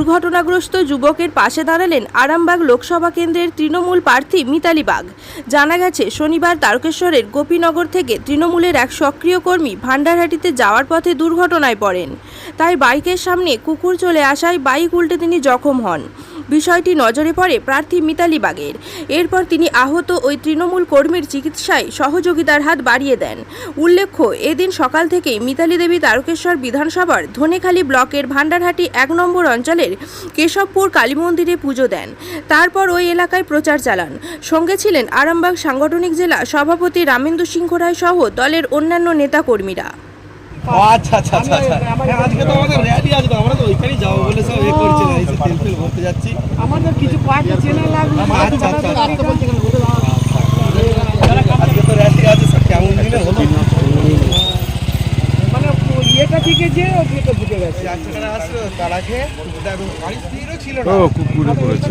দুর্ঘটনাগ্রস্ত যুবকের পাশে দাঁড়ালেন আরামবাগ লোকসভা কেন্দ্রের তৃণমূল প্রার্থী মিতালি বাগ। জানা গেছে, শনিবার তারকেশ্বরের গোপীনগর থেকে তৃণমূলের এক সক্রিয় কর্মী ভান্ডারহাটিতে যাওয়ার পথে দুর্ঘটনায় পড়েন। তাই বাইকের সামনে কুকুর চলে আসায় বাইক উল্টে তিনি জখম হন। বিষয়টি নজরে পড়ে প্রার্থী মিতালি বাগের। এরপর তিনি আহত ওই তৃণমূল কর্মীর চিকিৎসায় সহযোগিতার হাত বাড়িয়ে দেন। উল্লেখ্য, এদিন সকাল থেকেই মিতালি দেবী তারকেশ্বর বিধানসভার ধনেখালী ব্লকের ভান্ডারহাটি এক নম্বর অঞ্চলের কেশবপুর কালী মন্দিরে পুজো দেন। তারপর ওই এলাকায় প্রচার চালান। সঙ্গে ছিলেন আরামবাগ সাংগঠনিক জেলা সভাপতি রামেন্দু সিংহ রায় সহ দলের অন্যান্য নেতাকর্মীরা। আচ্ছা আচ্ছা আচ্ছা আচ্ছা। হ্যাঁ, আজকে তো আমাদের র্যালি আছে আমরা তো ওইখানেই যাব বলে সব এ করছে না এই তেল ফেল ভরতে যাচ্ছি। আমাদের কিছু পার্টি চেনা লাগল আচ্ছা আচ্ছা আজকে তো র্যালি আছে স্যার কেমন দিনে হলো? মানে ইয়েটা থেকে যে ঢুকে গেছে। আসলো তার গাড়ি স্পিডও ছিল না। কুকুরে পড়েছে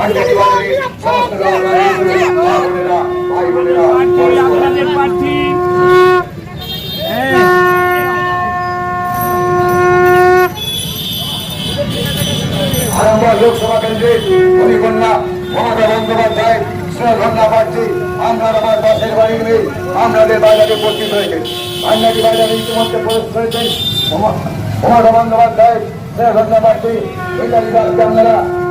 আপনাদের প্রার্থী আরামবাগ লোকসভা কেন্দ্রে পরিকন্যা মমতা বন্দ্যোপাধ্যায় শ্রদ্ধা প্রার্থী আমরা আমার পাশের বাড়ি মেয়ে আমাদের বাজারে উপস্থিত হয়েছে আন্নাটি বাজারে ইতিমধ্যে প্রবেশ করেছেন আপনারা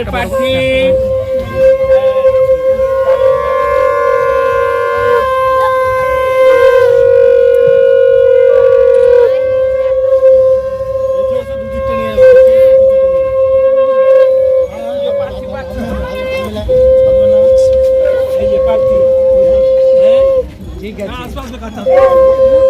আমাদের প্রার্থী হ্যাঁ? ঠিক আছে।